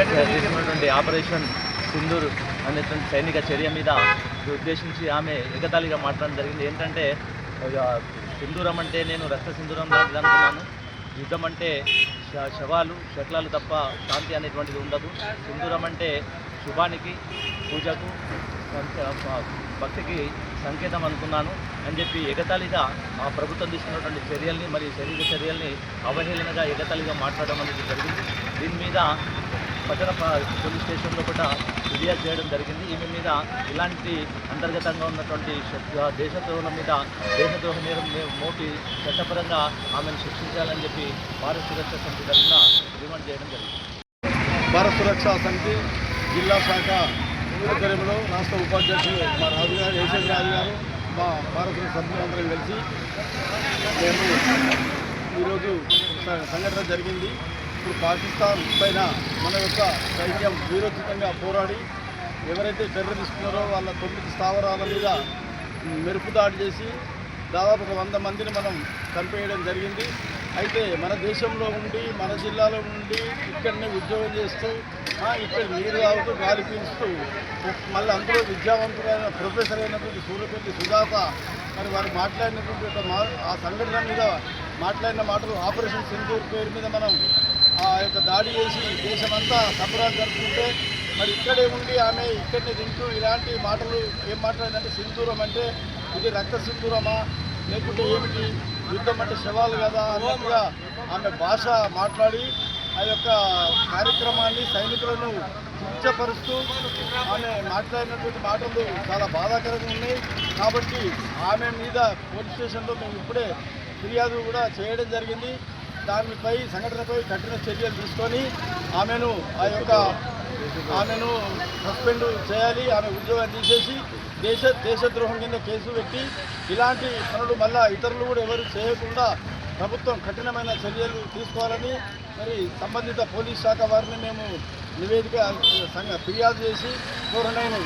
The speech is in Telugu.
చేసినటువంటి ఆపరేషన్ సింధూర్ అనేటువంటి సైనిక చర్య మీద ఉద్దేశించి ఆమె ఎగతాళిగా మాట్లాడడం జరిగింది. ఏంటంటే సింధూరం అంటే నేను రక్త సింధూరం లాంటిది అనుకున్నాను. యుద్ధం అంటే శవాలు శకలాలు తప్ప శాంతి అనేటువంటిది ఉండదు. సింధూరం అంటే శుభానికి పూజకు భక్తికి సంకేతం అనుకున్నాను అని చెప్పి ఎగతాళిగా ఆ ప్రభుత్వం తీసుకున్నటువంటి చర్యల్ని మరియు శరీర చర్యల్ని అవహేళనగా ఎగతాళిగా మాట్లాడడం అనేది జరిగింది. దీని మీద పట్టణ పోలీస్ స్టేషన్లో కూడా ఫిర్యాదు చేయడం జరిగింది. ఈమె మీద ఇలాంటి అంతర్గతంగా ఉన్నటువంటి దేశద్రోహుల మీద దేశద్రోహ నేరం మోటి మోపి చట్టపరంగా ఆమెను శిక్షించాలని చెప్పి భారత సురక్షా సమితి తరఫున డిమాండ్ చేయడం జరిగింది. భారత సురక్షా సమితి జిల్లా శాఖ ఆధ్వర్యంలో రాష్ట్ర ఉపాధ్యక్షులు మా రాజు గారు ఏషియన్ రాజు గారు మా భారత సభ్యులందరం కలిసి మేము ఈరోజు సంఘటన జరిగింది. ఇప్పుడు పాకిస్తాన్ పైన మన యొక్క సైన్యం వీరోచితంగా పోరాడి ఎవరైతే టెర్రరిస్తున్నారో వాళ్ళ తొమ్మిది స్థావరాల మీద మెరుపు దాడి చేసి దాదాపు ఒక వంద మందిని మనం చంపేయడం జరిగింది. అయితే మన దేశంలో ఉండి మన జిల్లాలో ఉండి ఇక్కడనే ఉద్యోగం చేస్తూ ఇక్కడ నీరు తాగుతూ గాలి పీలుస్తూ మళ్ళీ అందులో విద్యావంతుడైన ప్రొఫెసర్ అయినటువంటి సూర్యపల్లి సుజాత మరి వారు మాట్లాడినటువంటి మా ఆ సంఘటన మీద మాట్లాడిన మాటలు ఆపరేషన్ సింధూర్ పేరు మీద మనం ఆ యొక్క దాడి చేసి దేశమంతా సంబరాలు జరుపుకుంటే మరి ఇక్కడే ఉండి ఆమె ఇక్కడనే తింటూ ఇలాంటి మాటలు ఏం మాట్లాడిందంటే సింధూరం అంటే ఇది రక్త సింధూరమా? లేకుంటే ఏమిటి? యుద్ధం అంటే శవాలు కదా అన్నట్టుగా ఆమె భాష మాట్లాడి ఆ యొక్క కార్యక్రమాన్ని సైనికులను కించపరుస్తూ ఆమె మాట్లాడినటువంటి మాటలు చాలా బాధాకరంగా ఉన్నాయి. కాబట్టి ఆమె మీద పోలీస్ స్టేషన్లో మేము ఇప్పుడే ఫిర్యాదు కూడా చేయడం జరిగింది. దానిపై సంఘటనపై కఠిన చర్యలు తీసుకొని ఆమెను ఆ యొక్క ఆమెను సస్పెండ్ చేయాలి ఆమె ఉద్యోగం తీసేసి దేశ దేశద్రోహం కింద కేసు పెట్టి ఇలాంటి పనులు మళ్ళా ఇతరులు కూడా ఎవరు చేయకుండా ప్రభుత్వం కఠినమైన చర్యలు తీసుకోవాలని మరి సంబంధిత పోలీస్ శాఖ వారిని మేము నివేదిక సంఘ ఫిర్యాదు చేసి కోరనైన